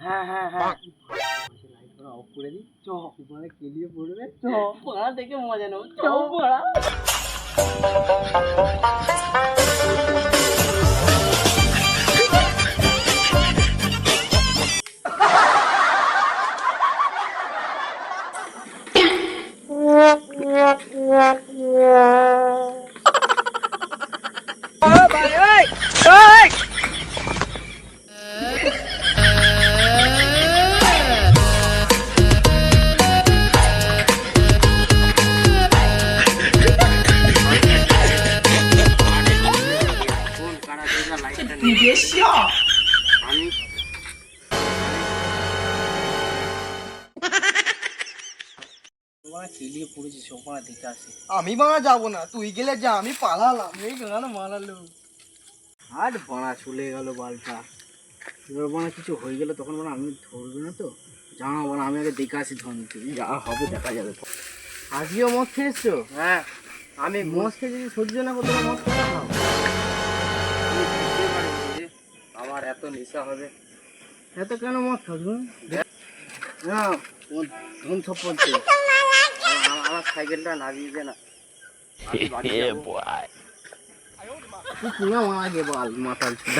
হ্যাঁ হ্যাঁ হ্যাঁ। লাইট অফ করে দিই চ মানে কেলিয়ে পড়বে। চ পড়া দেখে মজা নেব। চ পড়া। আমি বানা যাব না তুই গেলে যা আমি পালালাম এই গান মারালো আর বানা চলে গেল বালটা। এবার বানা কিছু হয়ে গেলে তখন বানা আমি ধরবে না তো? জানা বানা আমি আগে দেখে আসি ধনকে যা হবে দেখা যাবে। আজকেও মদ খেয়েছো হ্যাঁ আমি মদ খেয়ে যদি সহ্য না করতে মদ খেয়ে খাও আমার এত নেশা হবে। এত কেন মদ খাও তুমি না ধন থপ্পড়ছে আমার সাইকেলটা নামিয়ে দে না। বাড়ি। তুই কিনা মারা গে বাল মাথার ছিল